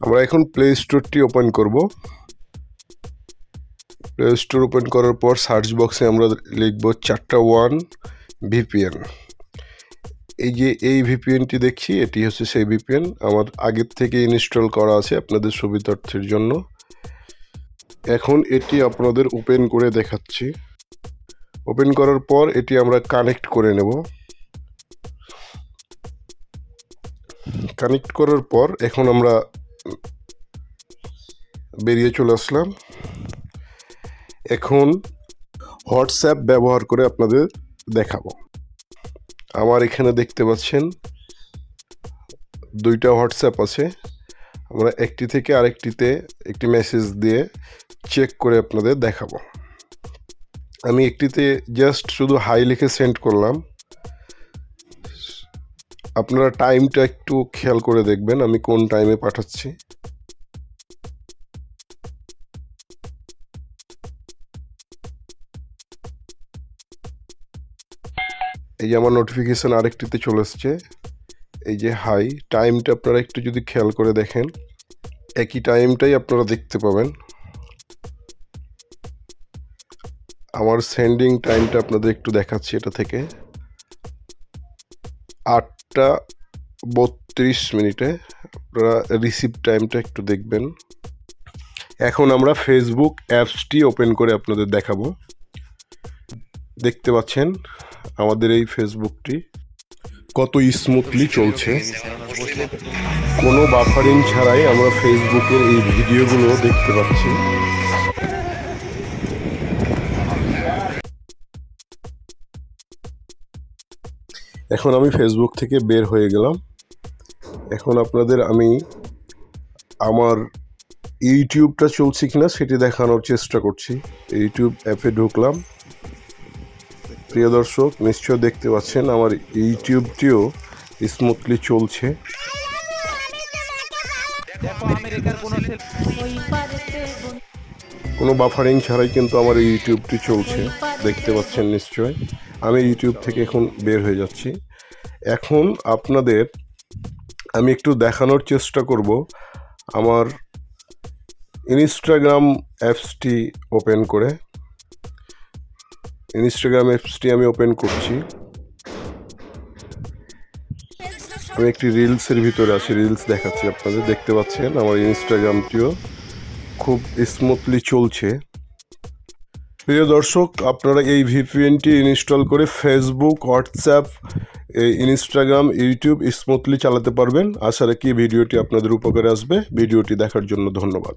আমরা এখন প্লে স্টোরটি ওপেন করব। প্লে স্টোর ওপেন করার পর সার্চ বক্সে আমরা লিখব চারটা ওয়ান ভিপিএন এই যে এই ভিপিএনটি দেখছি, এটি হচ্ছে সেই ভিপিএন আমার আগের থেকে ইনস্টল করা আছে আপনাদের সুবিধার্থের জন্য। এখন এটি আপনাদের ওপেন করে দেখাচ্ছি। ওপেন করার পর এটি আমরা কানেক্ট করে নেব। কানেক্ট করার পর এখন আমরা বেরিয়ে চলে আসলাম। এখন হোয়াটসঅ্যাপ ব্যবহার করে আপনাদের দেখাবো। আমার এখানে দেখতে পাচ্ছেন দুইটা হোয়াটসঅ্যাপ আছে। আমরা একটি থেকে আরেকটিতে একটি মেসেজ দিয়ে চেক করে আপনাদের দেখাবো। আমি একটিতে জাস্ট শুধু হাই লিখে সেন্ড করলাম। আপনারা টাইমটা একটু খেয়াল করে দেখবেন, আমি কোন টাইমে পাঠাচ্ছি। এই যে আমার নোটিফিকেশান আরেকটিতে চলে এসছে। এই যে হাই টাইমটা আপনারা একটু যদি খেয়াল করে দেখেন, একই টাইমটাই আপনারা দেখতে পাবেন। আমার সেন্ডিং টাইমটা আপনাদের একটু দেখাচ্ছি এটা থেকে। আটটা বত্রিশ মিনিটে আপনারা রিসিভ টাইমটা একটু দেখবেন। এখন আমরা ফেসবুক অ্যাপসটি ওপেন করে আপনাদের দেখাবো। দেখতে পাচ্ছেন আমাদের এই ফেসবুকটি কত স্মুথলি চলছে। কোনো বাফারিং ছাড়াই আমরা ফেসবুকের এই ভিডিওগুলো দেখতে পাচ্ছি। এখন আমি ফেসবুক থেকে বের হয়ে গেলাম। এখন আপনাদের আমি আমার ইউটিউবটা চলছে কিনা সেটি দেখানোর চেষ্টা করছি। ইউটিউব অ্যাপে ঢুকলাম। প্রিয় দর্শক নিশ্চয় দেখতে পাচ্ছেন আমার ইউটিউবটিও স্মুথলি চলছে। কোন কোনো বাফারিং ছাড়াই কিন্তু আমার ইউটিউবটি চলছে। দেখতে পাচ্ছেন নিশ্চয় আমি ইউটিউব থেকে এখন বের হয়ে যাচ্ছি। এখন আপনাদের আমি একটু দেখানোর চেষ্টা করব। আমার ইনস্টাগ্রাম অ্যাপসটি ওপেন করে। ইনস্টাগ্রাম অ্যাপসটি আমি ওপেন করছি। আমি একটি রিলসের ভিতরে আছি রিলস দেখাচ্ছি আপনাদের। দেখতে পাচ্ছেন, আমার ইনস্টাগ্রামটিও খুব স্মুথলি চলছে। প্রিয় দর্শক, আপনারা এই ভিপিএনটি ইনস্টল করে Facebook WhatsApp Instagram YouTube smoothly চালাতে পারবেন। আশা রাখি ভিডিওটি আপনাদের উপকারে আসবে। ভিডিওটি দেখার জন্য ধন্যবাদ।